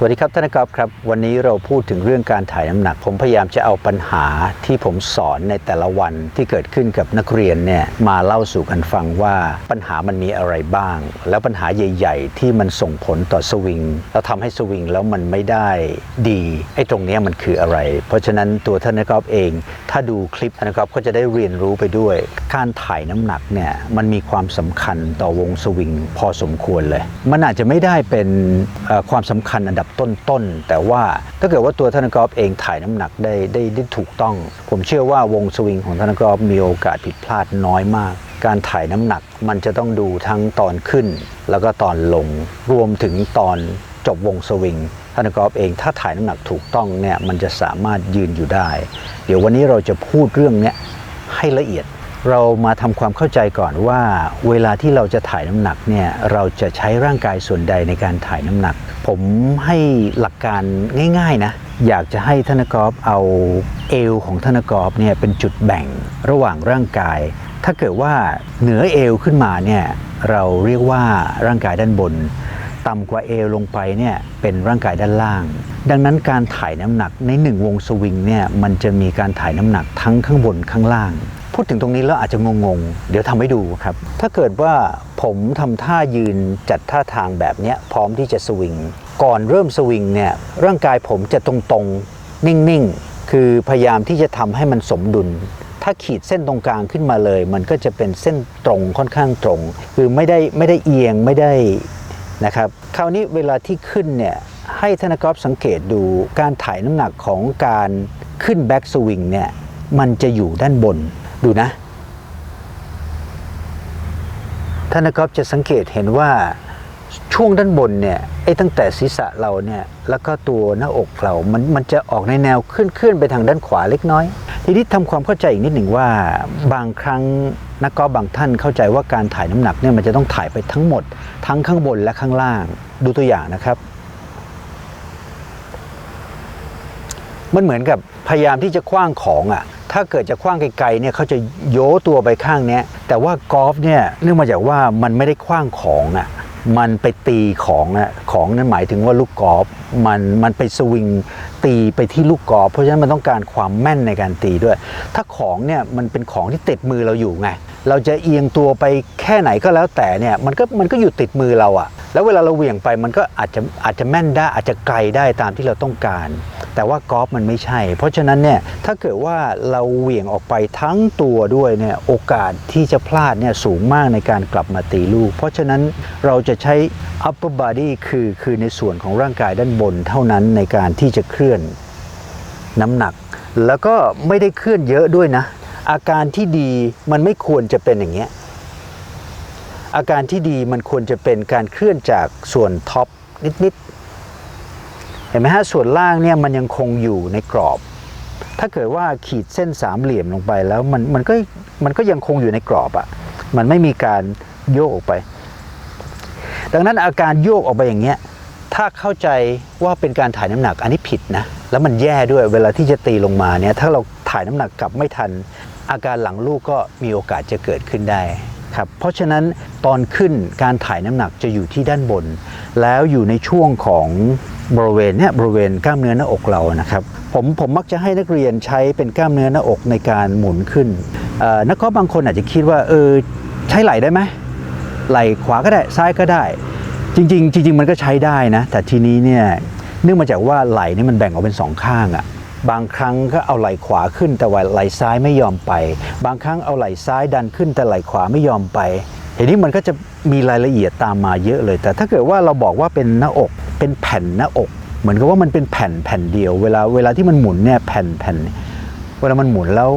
สวัสดีครับท่านนักกอล์ฟครับ วันนี้เราพูดถึงเรื่องการถ่ายน้ำหนัก ผมพยายามจะเอาปัญหาที่ผมสอนในแต่ละวันที่เกิดขึ้นกับนักเรียนเนี่ยมาเล่าสู่กันฟังว่าปัญหามันมีอะไรบ้าง แล้วปัญหาใหญ่ ๆ ที่มันส่งผลต่อสวิงแล้วทำให้สวิงแล้วมันไม่ได้ดีไอ้ตรงเนี้ยมันคืออะไร เพราะฉะนั้นตัวท่านนักกอล์ฟเอง ถ้าดูคลิปนะครับก็จะได้เรียนรู้ไปด้วย การถ่ายน้ำหนักเนี่ยมันมีความสำคัญต่อวงสวิงพอสมควรเลย มันอาจจะไม่ได้เป็นความสำคัญอันดับต้นๆ แต่ว่าถ้าเกิดว่าตัวธนกอฟเองถ่ายน้ำหนักได้ได้ได้ถูกต้อง ผมเชื่อว่าวงสวิงของธนกอฟมีโอกาสผิดพลาดน้อยมาก การถ่ายน้ำหนักมันจะต้องดูทั้งตอนขึ้น แล้วก็ตอนลงรวมถึงตอนจบวงสวิงธนกอฟเองถ้าถ่ายน้ำหนักถูกต้องเนี่ยมันจะสามารถยืนอยู่ได้ เดี๋ยววันนี้เราจะพูดเรื่องนี้ให้ละเอียด เรามาทำความเข้าใจก่อนว่าเวลาที่เราจะถ่ายน้ำหนักเนี่ยเราจะใช้ร่างกายส่วนใดในการถ่ายน้ำหนัก ผมให้หลักการง่าย ๆนะอยากจะให้ธนกอฟเอาเอวของธนกอฟเนี่ยเป็นจุดแบ่งระหว่างร่างกาย ถ้าเกิดว่าเหนือเอวขึ้นมาเนี่ยเราเรียกว่าร่างกายด้านบน ต่ำกว่าเอวลงไปเนี่ยเป็นร่างกายด้านล่าง ดังนั้นการถ่ายน้ำหนักในหนึ่งวงสวิงเนี่ยมันจะมีการถ่ายน้ำหนักทั้งข้างบนข้างล่าง พูดถึงตรงนี้แล้วอาจจะงงๆ เดี๋ยวทำให้ดูครับ ถ้าเกิดว่าผมทำท่ายืนจัดท่าทางแบบนี้พร้อมที่จะสวิง ก่อนเริ่มสวิงเนี่ยร่างกายผมจะตรงๆ นิ่งๆ คือพยายามที่จะทำให้มันสมดุล ถ้าขีดเส้นตรงกลางขึ้นมาเลย มันก็จะเป็นเส้นตรงค่อนข้างตรง คือไม่ได้ไม่ได้เอียงไม่ได้นะครับคราวนี้เวลาที่ขึ้นเนี่ยให้ธนกอฟสังเกตดูการถ่ายน้ำหนักของการขึ้นแบ็กสวิงเนี่ยมันจะอยู่ด้านบน ดูนะธนกอฟจะสังเกตเห็นว่าช่วงด้านบนเนี่ยไอ้ตั้งแต่ศีรษะเราเนี่ยแล้วก็ตัวหน้าอกเรา มันมันจะออกในแนวขึ้นขึ้นไปทางด้านขวาเล็กน้อย ทีนี้ทำความเข้าใจอีกนิดหนึ่งว่า บางครั้งนักกอล์ฟบางท่านเข้าใจว่าการถ่ายน้ำหนักเนี่ยมันจะต้องถ่ายไปทั้งหมด ทั้งข้างบนและข้างล่าง ดูตัวอย่างนะครับ มันเหมือนกับ พยายามที่จะคว้างของอะ่ะถ้าเกิดจะคว้างไกลๆเนี่ยเขาจะโยตัวไปข้างเนี้ยแต่ว่ากอล์ฟเนี่ยเนื่องมาจากว่ามันไม่ได้คว้างของอะ่ะมันไปตีของอะ่ะของนั้นหมายถึงว่าลูกกอล์ฟมันมันไปสวิงตีไปที่ลูกกอล์ฟเพราะฉะนั้นมันต้องการความแม่นในการตีด้วย ถ้าของเนี่ยมันเป็นของที่ติดมือเราอยู่ไง เราจะเอียงตัวไปแค่ไหนก็แล้วแต่เนี่ยมันก็มันก็อยู่ติดมือเราอะแล้วเวลาเราเหวี่ยงไปมันก็อาจจะอาจจะแม่นได้อาจจะไกลได้ตามที่เราต้องการ แต่ว่ากอล์ฟมันไม่ใช่ เพราะฉะนั้นเนี่ยถ้าเกิดว่าเราเหวี่ยงออกไปทั้งตัวด้วยเนี่ยโอกาสที่จะพลาดเนี่ยสูงมากในการกลับมาตีลูก เพราะฉะนั้นเราจะใช้ upper body คือคือในส่วนของร่างกายด้านบนเท่านั้นในการที่จะเคลื่อนน้ำหนัก แล้วก็ไม่ได้เคลื่อนเยอะด้วยนะ อาการที่ดีมันไม่ควรจะเป็นอย่างเงี้ยอาการที่ดีมันควรจะเป็นการเคลื่อนจากส่วนท็อปนิดๆเห็นไหมฮะส่วนล่างเนี่ยมันยังคงอยู่ในกรอบ ถ้าเกิดว่าขีดเส้นสามเหลี่ยมลงไปแล้วมันมันก็มันก็ยังคงอยู่ในกรอบอะ่ะมันไม่มีการโยกออกไป ดังนั้นอาการโยกออกไปอย่างเงี้ยถ้าเข้าใจว่าเป็นการถ่ายน้ำหนักอันนี้ผิดนะแล้วมันแย่ด้วยเวลาที่จะตีลงมาเนี่ยถ้าเราถ่ายน้ำหนักกลับไม่ทัน อาการหลังลูกก็มีโอกาสจะเกิดขึ้นได้ครับเพราะฉะนั้นตอนขึ้นการถ่ายน้ำหนักจะอยู่ที่ด้านบน แล้วอยู่ในช่วงของบริเวณเนี่ยบริเวณกล้ามเนื้อหน้าอกเรานะครับผมผมมักจะให้นักเรียนใช้เป็นกล้ามเนื้อหน้าอกในการหมุนขึ้นนักกอล์ฟบางคนอาจจะคิดว่าเออใช้ไหล่ได้ไหมไหล่ขวาก็ได้ซ้ายก็ได้ จริงๆ จริง ๆ มันก็ใช้ได้นะแต่ทีนี้เนี่ยเนื่องมาจากว่าไหล่นี่มันแบ่งออกเป็นสองข้างอะ่ะ บางครั้งก็เอาไหล่ขวาขึ้นแต่ว่าไหล่ซ้ายไม่ยอมไป บางครั้งเอาไหล่ซ้ายดันขึ้นแต่ไหล่ขวาไม่ยอมไปทีนี้มันก็จะมีรายละเอียดตามมาเยอะเลย แต่ถ้าเกิดว่าเราบอกว่าเป็นหน้าอกเป็นแผ่นหน้าอก เหมือนกับว่ามันเป็นแผ่นแผ่นเดียว เวลาเวลาที่มันหมุนเนี่ยแผ่นแผ่นเวลามันหมุนแล้ว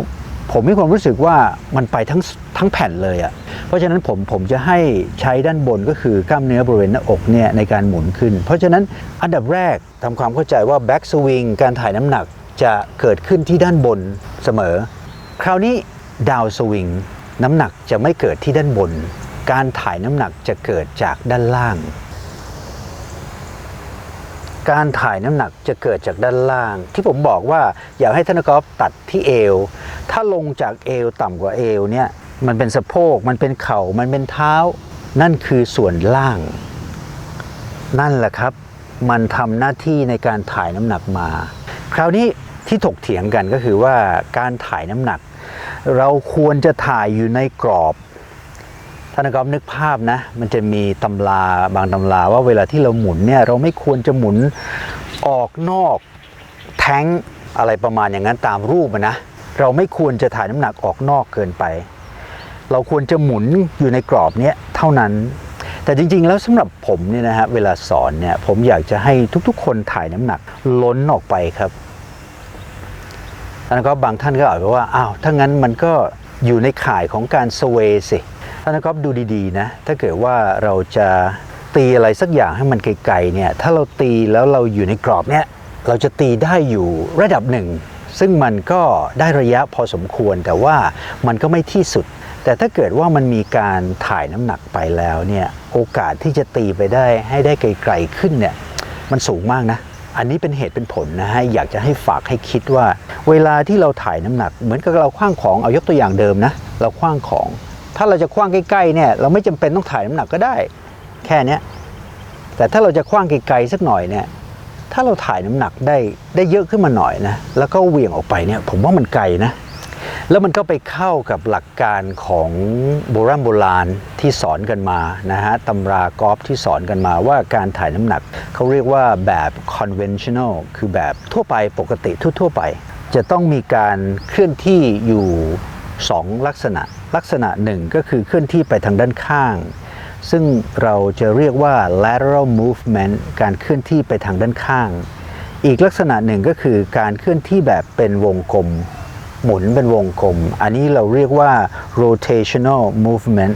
ผมมีความรู้สึกว่ามันไปทั้งทั้งแผ่นเลยอะ่ะเพราะฉะนั้นผมผมจะให้ใช้ด้านบนก็คือกล้ามเนื้อบริเวณหน้าอกเนี่ยในการหมุนขึ้น เพราะฉะนั้นอันดับแรกทำความเข้าใจว่าแบ็กสวิงการถ่ายน้ำหนัก จะเกิดขึ้นที่ด้านบนเสมอ คราวนี้ดาวสวิงน้ำหนักจะไม่เกิดที่ด้านบน การถ่ายน้ำหนักจะเกิดจากด้านล่าง การถ่ายน้ำหนักจะเกิดจากด้านล่าง ที่ผมบอกว่าอยากให้ท่านกอล์ฟตัดที่เอว ถ้าลงจากเอวต่ำกว่าเอวเนี่ยมันเป็นสะโพกมันเป็นเข่ามันเป็นเท้า นั่นคือส่วนล่าง นั่นแหละครับ มันทำหน้าที่ในการถ่ายน้ำหนักมา คราวนี้ที่ถกเถียงกันก็คือว่าการถ่ายน้ำหนัก เราควรจะถ่ายอยู่ในกรอบท่านนะครับนึกภาพนะ มันจะมีตำราบางตำราว่าเวลาที่เราหมุนเนี่ยเราไม่ควรจะหมุนออกนอกแท้งอะไรประมาณอย่างนั้นตามรูปนะเราไม่ควรจะถ่ายน้ำหนักออกนอกเกินไป เราควรจะหมุนอยู่ในกรอบเนี้ยเท่านั้น แต่จริงๆ แล้วสำหรับผมเนี่ยนะฮะเวลาสอนเนี่ยผมอยากจะให้ทุกๆ คนถ่ายน้ำหนักล้นออกไปครับแล้วก็บางท่านก็อาจจะว่าอ้าวถ้างั้นมันก็อยู่ในข่ายของการสเวสิท่านก็ดูดีๆนะถ้าเกิดว่าเราจะตีอะไรสักอย่างให้มันไกลๆเนี่ยถ้าเราตีแล้วเราอยู่ในกรอบเนี่ยเราจะตีได้อยู่ระดับหนึ่ง ซึ่งมันก็ได้ระยะพอสมควรแต่ว่ามันก็ไม่ที่สุด แต่ถ้าเกิดว่ามันมีการถ่ายน้ำหนักไปแล้วเนี่ยโอกาสที่จะตีไปได้ให้ได้ไกลๆขึ้นเนี่ยมันสูงมากนะ อันนี้เป็นเหตุเป็นผลนะฮะอยากจะให้ฝากให้คิดว่า เวลาที่เราถ่ายน้ำหนัก เหมือนกับเราคว้างของเอายกตัวอย่างเดิมนะเราคว้างของ ถ้าเราจะคว้างใกล้ๆเนี่ยเราไม่จำเป็นต้องถ่ายน้ำหนักก็ได้ แค่นี้แต่ถ้าเราจะคว้างไกลๆสักหน่อยเนี่ยถ้าเราถ่ายน้ำหนักได้ได้เยอะขึ้นมาหน่อยนะแล้วก็เวี่ยงออกไปเนี่ยผมว่ามันไกลนะ แล้วมันก็ไปเข้ากับหลักการของโบราณโบราณที่สอนกันมานะฮะตำรากอล์ฟที่สอนกันมาว่าการถ่ายน้ำหนัก เขาเรียกว่าแบบ conventional คือแบบทั่วไปปกติทั่ว ๆ ไป จะต้องมีการเคลื่อนที่อยู่ 2 ลักษณะ ลักษณะหนึ่งก็คือเคลื่อนที่ไปทางด้านข้าง ซึ่งเราจะเรียกว่า lateral movement การเคลื่อนที่ไปทางด้านข้าง อีกลักษณะหนึ่งก็คือการเคลื่อนที่แบบเป็นวงกลม หมุนเป็นวงกลม อันนี้เราเรียกว่า rotational movement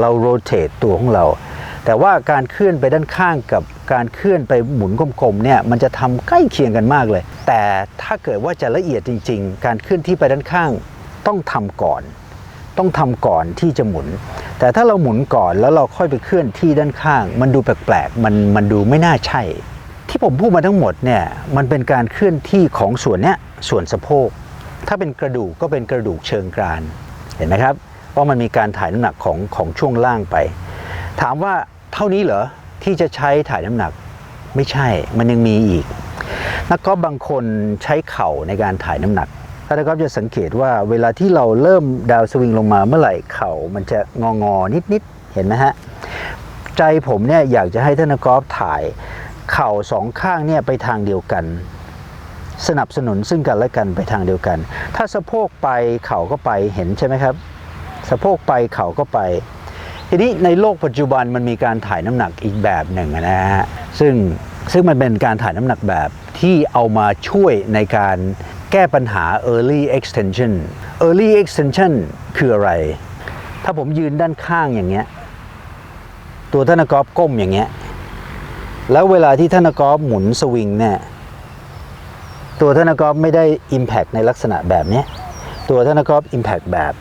เรา rotate ตัวของเรา แต่ว่าการเคลื่อนไปด้านข้างกับการเคลื่อนไปหมุนกลมๆเนี่ยมันจะทำใกล้เคียงกันมากเลย แต่ถ้าเกิดว่าจะละเอียดจริง ๆ การเคลื่อนที่ไปด้านข้างต้องทำก่อน ต้องทำก่อนที่จะหมุน แต่ถ้าเราหมุนก่อนแล้วเราค่อยไปเคลื่อนที่ด้านข้าง มันดูแปลกๆมันมันดูไม่น่าใช่ ที่ผมพูดมาทั้งหมดเนี่ยมันเป็นการเคลื่อนที่ของส่วนเนี้ยส่วนสะโพก ถ้าเป็นกระดูกก็เป็นกระดูกเชิงกราน เห็นไหมครับว่ามันมีการถ่ายน้ำหนักของของช่วงล่างไป ถามว่าเท่านี้เหรอที่จะใช้ถ่ายน้ำหนักไม่ใช่มันยังมีอีก นักกอล์ฟบางคนใช้เข่าในการถ่ายน้ำหนักถ้านักกอล์ฟจะสังเกตว่าเวลาที่เราเริ่มดาวสวิงลงมาเมื่อไหร่เข่ามันจะงองอนิดนิดๆเห็นไหมฮะใจผมเนี่ยอยากจะให้ท่านนักกอล์ฟถ่ายเข่าสองข้างเนี่ยไปทางเดียวกัน สนับสนุนซึ่งกันและกันไปทางเดียวกัน ถ้าสะโพกไปเข่าก็ไปเห็นใช่ไหมครับ สะโพกไปเข่าก็ไป ทีนี้ในโลกปัจจุบันมันมีการถ่ายน้ำหนักอีกแบบหนึ่งนะฮะซึ่งซึ่งมันเป็นการถ่ายน้ำหนักแบบที่เอามาช่วยในการแก้ปัญหา early extension early extension คืออะไร ถ้าผมยืนด้านข้างอย่างเงี้ยตัวท่านกอล์ฟก้มอย่างเงี้ยแล้วเวลาที่ท่านกอล์ฟหมุนสวิงเนี่ย ตัวธนกอล์ฟไม่ได้ Impact ในลักษณะแบบนี้ ตัวธนกอล์ฟ Impact แบบ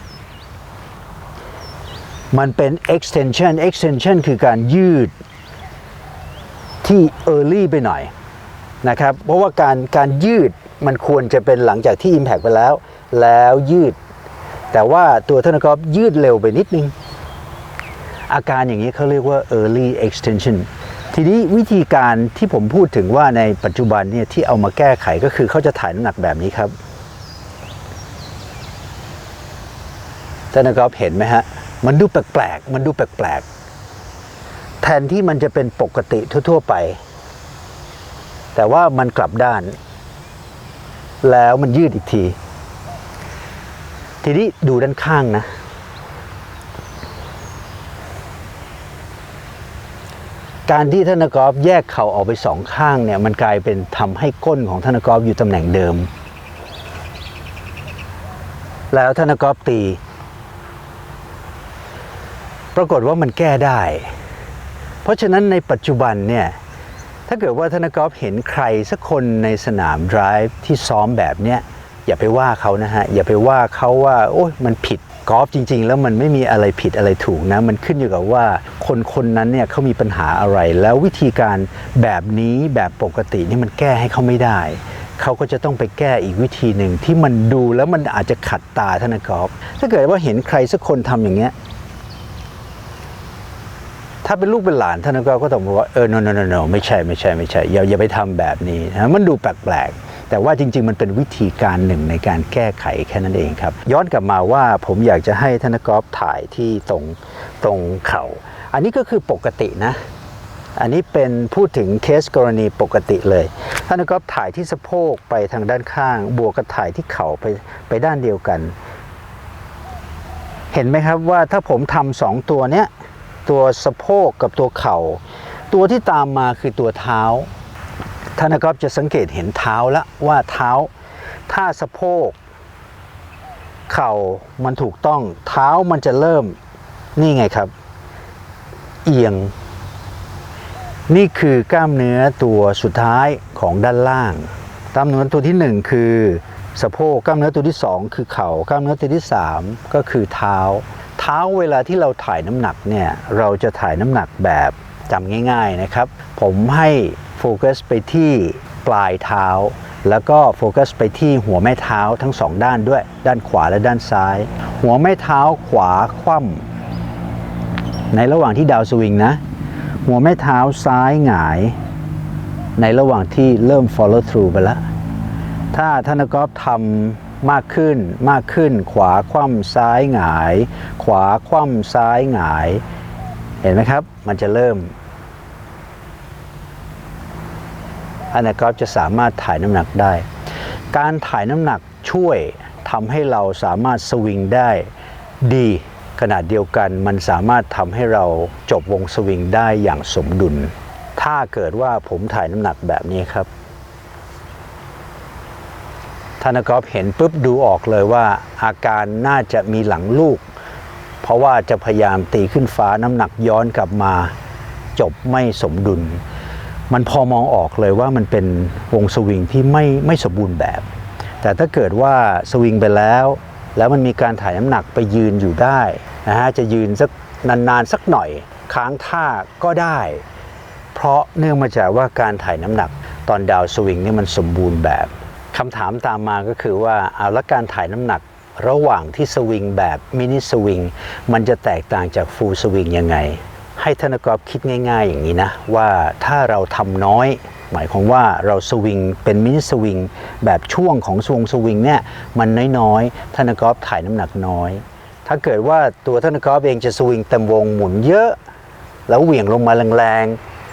มันเป็น extension extension คือการยืดที่ early ไปหน่อยนะครับ เพราะว่าการการยืดมันควรจะเป็นหลังจากที่ Impact ไปแล้ว แล้วยืด แต่ว่าตัวธนกอล์ฟยืดเร็วไปนิดนึง อาการอย่างนี้เขาเรียกว่า early extension ทีนี้วิธีการที่ผมพูดถึงว่าในปัจจุบันเนี่ยที่เอามาแก้ไขก็คือเขาจะถ่ายน้ำหนักแบบนี้ครับท่านนะครับเห็นไหมฮะ มันดูแปลกๆ มันดูแปลกๆ แทนที่มันจะเป็นปกติทั่ว ๆ ไป แต่ว่ามันกลับด้าน แล้วมันยืดอีกที ทีนี้ดูด้านข้างนะ การที่ธนกอล์ฟแยกเข่าออกไปสองข้างเนี่ยมันกลายเป็นทำให้ก้นของธนกอล์ฟอยู่ตำแหน่งเดิม แล้วธนกอล์ฟตี ปรากฏว่ามันแก้ได้ เพราะฉะนั้นในปัจจุบันเนี่ยถ้าเกิดว่าธนกอล์ฟเห็นใครสักคนในสนามดริฟที่ซ้อมแบบเนี้ยอย่าไปว่าเขานะฮะ อย่าไปว่าเขาว่า โอ้ยมันผิด กอล์ฟจริง ๆ แล้วมันไม่มีอะไรผิดอะไรถูกนะ มันขึ้นอยู่กับว่าคนคนนั้นเนี่ยเขามีปัญหาอะไร แล้ววิธีการแบบนี้แบบปกตินี่มันแก้ให้เขาไม่ได้ เขาก็จะต้องไปแก้อีกวิธีหนึ่งที่มันดูแล้วมันอาจจะขัดตาธนกอล์ฟถ้าเกิดว่าเห็นใครสักคนทำอย่างเงี้ยถ้าเป็นลูกเป็นหลานท่านก็ก็ต้องบอกว่าเออ no no no no ไม่ใช่ไม่ใช่ไม่ใช่อย่าอย่าไปทำแบบนี้นะมันดูแปลกๆ แต่ว่าจริง ๆ มันเป็นวิธีการหนึ่งในการแก้ไขแค่นั้นเองครับ ย้อนกลับมาว่าผมอยากจะให้ท่านกอล์ฟถ่ายที่ตรงตรงเขา่าอันนี้ก็คือปกตินะ อันนี้เป็นพูดถึงเคสกรณีปกติเลย ท่านก็ถ่ายที่สะโพกไปทางด้านข้าง บวกกับถ่ายที่เข่าไปไปด้านเดียวกัน เห็นไหมครับว่าถ้าผมทำสองตัวเนี้ยตัวสะโพกกับตัวเข่าตัวที่ตามมาคือตัวเท้า ท่านนะครับจะสังเกตเห็นเท้าล้วว่าเท้า ถ้าสะโพก เข่ามันถูกต้องเท้ามันจะเริ่มนี่ไงครับ เอียง นี่คือกล้ามเนื้อตัวสุดท้ายของด้านล่างกล้ามเนื้อตัวที่หนึ่งคือสะโพกกล้ามเนื้อตัวที่สองคือเข่ากล้ามเนื้อตัวที่สามก็คือเท้า เท้าเวลาที่เราถ่ายน้ำหนักเนี่ยเราจะถ่ายน้ำหนักแบบจำง่าย ๆนะครับ ผมให้ โฟกัสไปที่ปลายเท้า แล้วก็โฟกัสไปที่หัวแม่เท้าทั้งสองด้านด้วย ด้านขวาและด้านซ้าย หัวแม่เท้าขวาคว่ำในระหว่างที่ดาวสวิงนะ หัวแม่เท้าซ้ายหงาย ในระหว่างที่เริ่ม follow through ไปแล้ว ถ้าท่านกอล์ฟทำมากขึ้นมากขึ้น ขวาคว่ำซ้ายหงาย ขวาคว่ำซ้ายหงาย เห็นไหมครับ มันจะเริ่ม อันนกอฟจะสามารถถ่ายน้ำหนักได้ การถ่ายน้ำหนักช่วยทำให้เราสามารถสวิงได้ดีขนาดเดียวกันมันสามารถทำให้เราจบวงสวิงได้อย่างสมดุล ถ้าเกิดว่าผมถ่ายน้ำหนักแบบนี้ครับท่านกอฟเห็นปุ๊บดูออกเลยว่าอาการน่าจะมีหลังลูก เพราะว่าจะพยายามตีขึ้นฟ้าน้ำหนักย้อนกลับมา จบไม่สมดุล มันพอมองออกเลยว่ามันเป็นวงสวิงที่ไม่ไม่สมบูรณ์แบบ แต่ถ้าเกิดว่าสวิงไปแล้ว แล้วมันมีการถ่ายน้ำหนักไปยืนอยู่ได้นะฮะจะยืนสักนานๆสักหน่อยค้างท่าก็ได้ เพราะเนื่องมาจากว่าการถ่ายน้ำหนักตอนดาวสวิงนี่มันสมบูรณ์แบบคำถามตามมาก็คือว่าเอาละการถ่ายน้ำหนักระหว่างที่สวิงแบบมินิสวิงมันจะแตกต่างจากฟูลสวิงยังไง ให้ธนกรคิดง่าย ๆ อย่างนี้นะ ว่าถ้าเราทำน้อย หมายความว่าเราสวิงเป็นมินิสวิงแบบช่วงของสวงสวิงเนี่ยมันน้อยๆธนกรถ่ายน้ำหนักน้อย ถ้าเกิดว่าตัวธนกรเองจะสวิงเต็มวงหมุนเยอะ แล้วเหวี่ยงลงมาแรง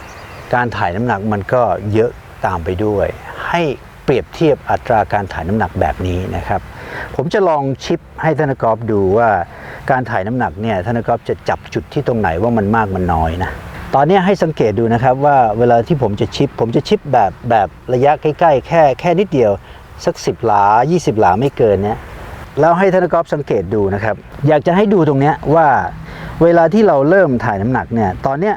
ๆการถ่ายน้ำหนักมันก็เยอะตามไปด้วย ให้ เปรียบเทียบอัตราการถ่ายน้ำหนักแบบนี้นะครับ ผมจะลองชิปให้ธนกรดูว่าการถ่ายน้ำหนักเนี่ยธนกรจะจับจุดที่ตรงไหนว่ามันมากมันน้อยนะตอนนี้ให้สังเกตดูนะครับว่าเวลาที่ผมจะชิป ผมจะชิปแบบแบบระยะใกล้ ๆ แค่แค่นิดเดียวสัก 10 หลา 20 หลาไม่เกินเนี้ยแล้วให้ธนกรสังเกตดูนะครับ อยากจะให้ดูตรงเนี้ยว่า เวลาที่เราเริ่มถ่ายน้ำหนักเนี่ยตอนเนี้ย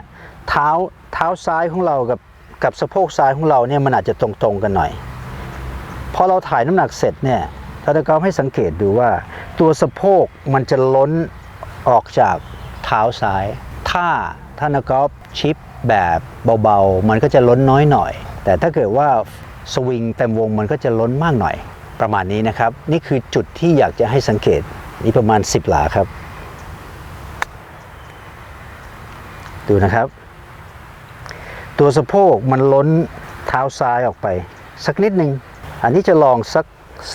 เท้าเท้าซ้ายของเรากับกับสะโพกซ้ายของเราเนี่ยมันอาจจะตรงๆกันหน่อย พอเราถ่ายน้ำหนักเสร็จเนี่ยธนกรให้สังเกตดูว่า ตัวสะโพกมันจะล้นออกจากเท้าซ้าย ถ้าธนกรชิปแบบเบาๆ มันก็จะล้นน้อยหน่อย แต่ถ้าเกิดว่าสวิงเต็มวงมันก็จะล้นมากหน่อย ประมาณนี้นะครับ นี่คือจุดที่อยากจะให้สังเกตนี่ประมาณ 10 หลาครับ ดูนะครับ ตัวสะโพกมันล้นเท้าซ้ายออกไป สักนิดหนึ่ง อันนี้จะลองสัก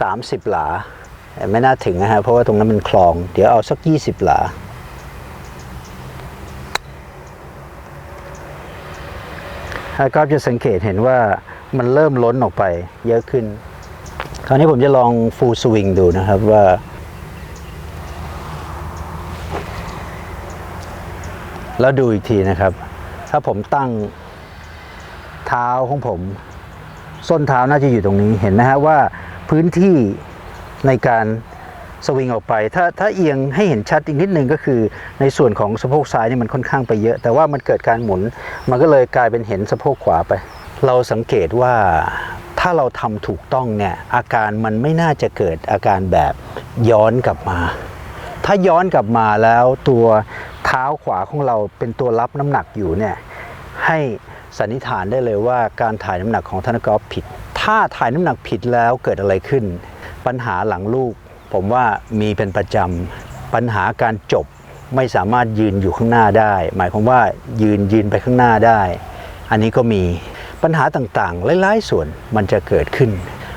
30 หลา ไม่น่าถึงนะฮะ เพราะว่าตรงนั้นมันคลอง เดี๋ยวเอาสัก 20 หลาแล้วก็จะสังเกตเห็นว่ามันเริ่มล้นออกไปเยอะขึ้น คราวนี้ผมจะลองฟูลสวิงดูนะครับว่าแล้วดูอีกทีนะครับ ถ้าผมตั้งเท้าของผม ส้นเท้าน่าจะอยู่ตรงนี้เห็นไหมฮะว่าพื้นที่ในการสวิงออกไป ถ้าถ้าเอียงให้เห็นชัดอีกนิดนึงก็คือในส่วนของสะโพกซ้ายนี่มันค่อนข้างไปเยอะ แต่ว่ามันเกิดการหมุน มันก็เลยกลายเป็นเห็นสะโพกขวาไป เราสังเกตว่าถ้าเราทำถูกต้องเนี่ยอาการมันไม่น่าจะเกิดอาการแบบย้อนกลับมา ถ้าย้อนกลับมาแล้วตัวเท้าขวาของเราเป็นตัวรับน้ำหนักอยู่เนี่ยให้ สันนิษฐานได้เลยว่าการถ่ายน้ำหนักของธนกอฟผิด ถ้าถ่ายน้ำหนักผิดแล้วเกิดอะไรขึ้น ปัญหาหลังลูก ผมว่ามีเป็นประจำปัญหาการจบไม่สามารถยืนอยู่ข้างหน้าได้ หมายความว่ายืนยืนไปข้างหน้าได้ อันนี้ก็มีปัญหาต่างๆหลายๆส่วนมันจะเกิดขึ้น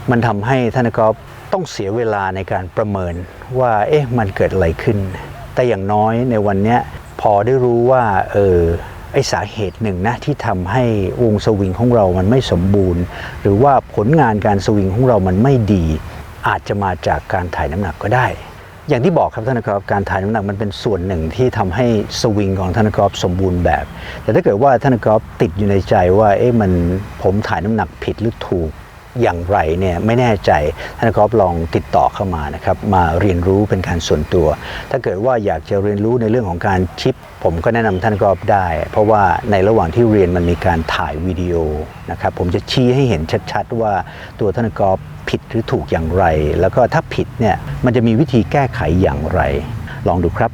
มันทำให้ท่านกอฟต้องเสียเวลาในการประเมินว่าเอ๊ะมันเกิดอะไรขึ้น แต่อย่างน้อยในวันนี้พอได้รู้ว่าเออ ไอสาเหตุหนึ่งนะที่ทำให้วงสวิงของเรามันไม่สมบูรณ์ หรือว่าผลงานการสวิงของเรามันไม่ดี อาจจะมาจากการถ่ายน้ำหนักก็ได้ อย่างที่บอกครับท่านนะครับการถ่ายน้ำหนักมันเป็นส่วนหนึ่งที่ทำให้สวิงของท่านนะครับสมบูรณ์แบบ แต่ถ้าเกิดว่าท่านนะครับติดอยู่ในใจว่าเอ๊ะมันผมถ่ายน้ำหนักผิดหรือถูก อย่างไรเนี่ยไม่แน่ใจท่านนะครับลองติดต่อเข้ามานะครับมาเรียนรู้เป็นการส่วนตัว ถ้าเกิดว่าอยากจะเรียนรู้ในเรื่องของการชิป ผมก็แนะนำท่านกอฟได้ เพราะว่าในระหว่างที่เรียนมันมีการถ่ายวิดีโอนะครับผมจะชี้ให้เห็นชัดๆ ว่าตัวท่านกอฟผิดหรือถูกอย่างไร แล้วก็ถ้าผิดเนี่ยมันจะมีวิธีแก้ไขอย่างไร ลองดูครับ